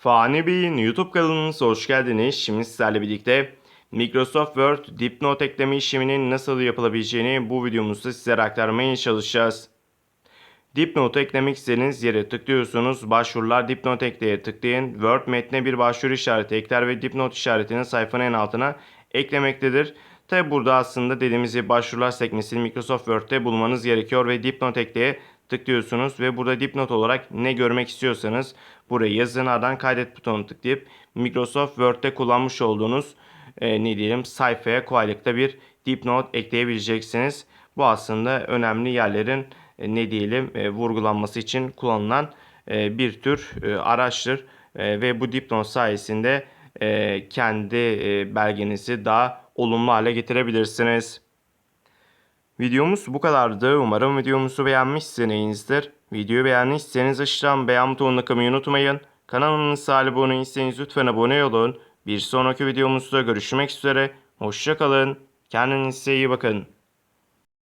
Fani Bey'in YouTube kanalınıza hoş geldiniz. Şimdi sizlerle birlikte Microsoft Word dipnot ekleme işleminin nasıl yapılabileceğini bu videomuzda sizlere aktarmaya çalışacağız. Dipnotu eklemek istediğiniz yere tıklıyorsunuz. Başvurular dipnot ekleye tıklayın. Word metne bir başvuru işareti ekler ve dipnot işaretini sayfanın en altına eklemektedir. Tabi burada aslında dediğimiz gibi başvurular sekmesini Microsoft Word'de bulmanız gerekiyor ve dipnot ekleye tıklıyorsunuz ve burada dipnot olarak ne görmek istiyorsanız buraya yazın ardından kaydet butonunu tıklayıp Microsoft Word'de kullanmış olduğunuz e, ne diyelim sayfaya kolaylıkla bir dipnot ekleyebileceksiniz. Bu aslında önemli yerlerin e, ne diyelim e, vurgulanması için kullanılan e, bir tür e, araçtır E, ve bu dipnot sayesinde e, kendi e, belgenizi daha olumlu hale getirebilirsiniz. Videomuz bu kadardı. Umarım videomuzu beğenmişsinizdir. Videoyu beğendiyseniz aşağıdan beğen butonuna kılmayı unutmayın. Kanalımıza abone değilseniz lütfen abone olun. Bir sonraki videomuzda görüşmek üzere. Hoşçakalın. Kendinize iyi bakın.